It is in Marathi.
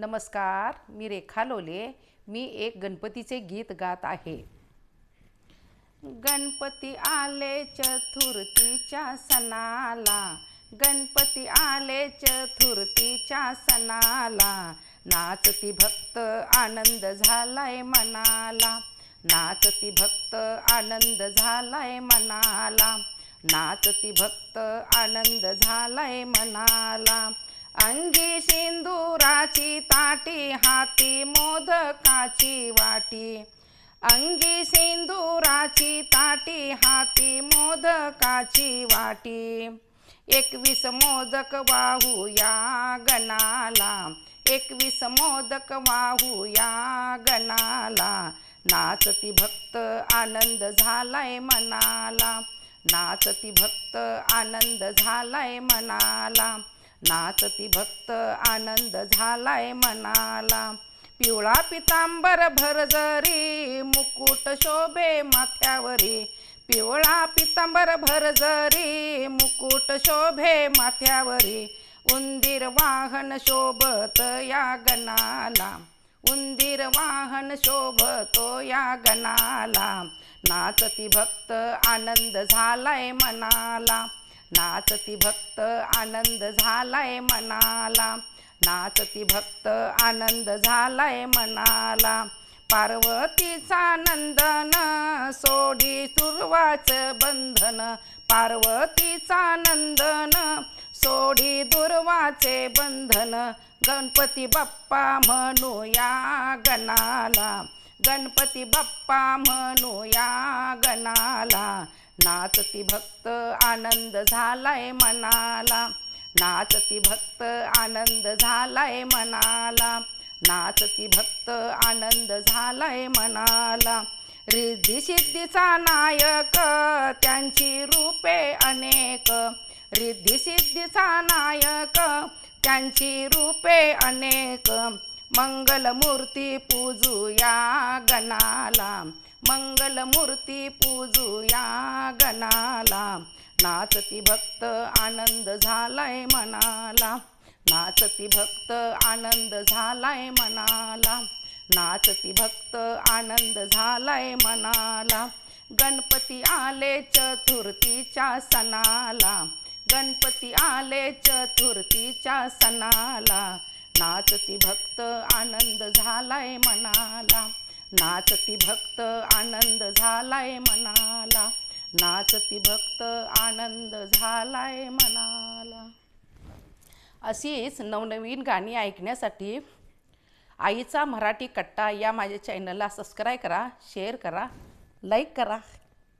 नमस्कार मी रेखा लोले. मी एक गणपतीचे गीत गात आहे. गणपती आले चतुर्थीच्या सणाला. गणपती आले चतुर्थीच्या सणाला. नाचती भक्त आनंद झालाय मनाला. नाचती भक्त आनंद झालाय मनाला. नाचती भक्त आनंद झालाय मनाला. अंगी सिंदुराची ताटी हाती मोदकाची वाटी. अंगी सिंदुराची ताटी हाती मोदकाची वाटी. एकवीस मोदक वाहू या गणाला एकवीस मोदक वाहू या गणाला. नाचती भक्त आनंद झालाय मनाला नाचती भक्त आनंद झालाय मनाला. नाचती भक्त आनंद झालाय मनाला. पिवळा पितांबर भरजरी मुकुट शोभे माथ्यावरी. पिवळा पितांबर भरजरी मुकुट शोभे माथ्यावरी. उंदीर वाहन शोभत या गणाला. उंदीर वाहन शोभतो या गणाला. नाचती भक्त आनंद झालाय मनाला. नाचती भक्त आनंद झालाय मनाला. नाचती भक्त आनंद झालाय मनाला. पार्वतीचा नंदन सोडी दुर्वाचं बंधन. पार्वतीचा नंदन सोडी दुर्वाचे बंधन. गणपती बाप्पा म्हणूया गणाला. गणपती बाप्पा म्हणूया नाचती भक्त आनंद झालाय मनाला. नाचती भक्त आनंद झालाय मनाला. नाचती भक्त आनंद झालाय मनाला. रिद्धी सिद्धीचा नायक त्यांची रूपे अनेक. रिद्धी सिद्धीचा नायक त्यांची रूपे अनेक. मंगलमूर्ती पूजूया गणाला. मंगलमूर्ती पूजूया गणाला. नाचती भक्त आनंद झालाय मनाला. नाचती भक्त आनंद झालाय मनाला. नाचती भक्त आनंद झालाय मनाला. गणपती आले चतुर्थीच्या सणाला. गणपती आले चतुर्थीच्या सणाला. नाचती भक्त आनंद झालाय मनाला. नाचती भक्त आनंद झालाय मनाला. नाचती भक्त आनंद झालाय मनाला. अशीच नवनवीन गाणी ऐकण्यासाठी आईचा मराठी कट्टा या माझ्या चॅनलला सबस्क्राईब करा शेअर करा लाईक करा.